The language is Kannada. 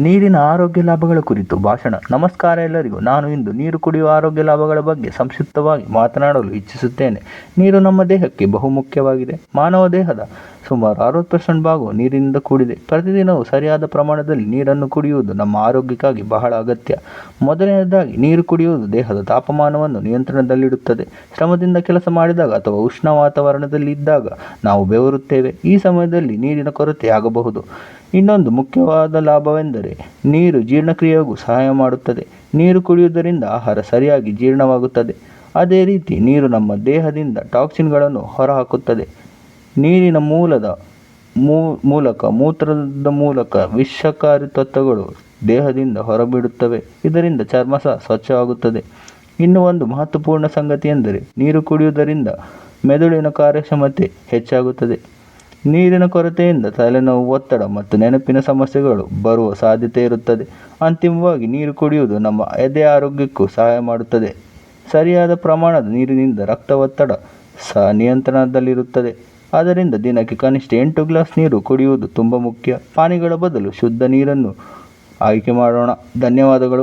ನೀರಿನ ಆರೋಗ್ಯ ಲಾಭಗಳ ಕುರಿತು ಭಾಷಣ. ನಮಸ್ಕಾರ ಎಲ್ಲರಿಗೂ. ನಾನು ಇಂದು ನೀರು ಕುಡಿಯುವ ಆರೋಗ್ಯ ಲಾಭಗಳ ಬಗ್ಗೆ ಸಂಕ್ಷಿಪ್ತವಾಗಿ ಮಾತನಾಡಲು ಇಚ್ಛಿಸುತ್ತೇನೆ. ನೀರು ನಮ್ಮ ದೇಹಕ್ಕೆ ಬಹುಮುಖ್ಯವಾಗಿದೆ. ಮಾನವ ದೇಹದ ಸುಮಾರು ಅರವತ್ತು ಪರ್ಸೆಂಟ್ ಭಾಗವು ನೀರಿನಿಂದ ಕೂಡಿದೆ. ಪ್ರತಿದಿನವೂ ಸರಿಯಾದ ಪ್ರಮಾಣದಲ್ಲಿ ನೀರನ್ನು ಕುಡಿಯುವುದು ನಮ್ಮ ಆರೋಗ್ಯಕ್ಕಾಗಿ ಬಹಳ ಅಗತ್ಯ. ಮೊದಲನೆಯದಾಗಿ, ನೀರು ಕುಡಿಯುವುದು ದೇಹದ ತಾಪಮಾನವನ್ನು ನಿಯಂತ್ರಣದಲ್ಲಿಡುತ್ತದೆ. ಶ್ರಮದಿಂದ ಕೆಲಸ ಮಾಡಿದಾಗ ಅಥವಾ ಉಷ್ಣ ವಾತಾವರಣದಲ್ಲಿ ಇದ್ದಾಗ ನಾವು ಬೆವರುತ್ತೇವೆ. ಈ ಸಮಯದಲ್ಲಿ ನೀರಿನ ಕೊರತೆ ಆಗಬಹುದು ಇನ್ನೊಂದು ಮುಖ್ಯವಾದ ಲಾಭವೆಂದರೆ, ನೀರು ಜೀರ್ಣಕ್ರಿಯೆಗೂ ಸಹಾಯ ಮಾಡುತ್ತದೆ. ನೀರು ಕುಡಿಯುವುದರಿಂದ ಆಹಾರ ಸರಿಯಾಗಿ ಜೀರ್ಣವಾಗುತ್ತದೆ. ಅದೇ ರೀತಿ, ನೀರು ನಮ್ಮ ದೇಹದಿಂದ ಟಾಕ್ಸಿನ್ಗಳನ್ನು ಹೊರಹಾಕುತ್ತದೆ. ನೀರಿನ ಮೂಲದ ಮೂಲಕ, ಮೂತ್ರದ ಮೂಲಕ ವಿಷಕಾರಿ ತತ್ವಗಳು ದೇಹದಿಂದ ಹೊರಬಿಡುತ್ತವೆ. ಇದರಿಂದ ಚರ್ಮ ಸಹ ಸ್ವಚ್ಛವಾಗುತ್ತದೆ. ಇನ್ನು ಒಂದು ಮಹತ್ವಪೂರ್ಣ ಸಂಗತಿ ಎಂದರೆ ನೀರು ಕುಡಿಯುವುದರಿಂದ ಮೆದುಳಿನ ಕಾರ್ಯಕ್ಷಮತೆ ಹೆಚ್ಚಾಗುತ್ತದೆ. ನೀರಿನ ಕೊರತೆಯಿಂದ ತಲೆನೋವು, ಒತ್ತಡ ಮತ್ತು ನೆನಪಿನ ಸಮಸ್ಯೆಗಳು ಬರುವ ಸಾಧ್ಯತೆ ಇರುತ್ತದೆ. ಅಂತಿಮವಾಗಿ ನೀರು ಕುಡಿಯುವುದು ನಮ್ಮ ಎದೆ ಆರೋಗ್ಯಕ್ಕೂ ಸಹಾಯ ಮಾಡುತ್ತದೆ. ಸರಿಯಾದ ಪ್ರಮಾಣದ ನೀರಿನಿಂದ ರಕ್ತ ಒತ್ತಡ ಸಹ ನಿಯಂತ್ರಣದಲ್ಲಿರುತ್ತದೆ. ಆದ್ದರಿಂದ ದಿನಕ್ಕೆ ಕನಿಷ್ಠ ಎಂಟು ಗ್ಲಾಸ್ ನೀರು ಕುಡಿಯುವುದು ತುಂಬ ಮುಖ್ಯ. ಪಾನಿಗಳ ಬದಲು ಶುದ್ಧ ನೀರನ್ನು ಆಯ್ಕೆ ಮಾಡೋಣ. ಧನ್ಯವಾದಗಳು.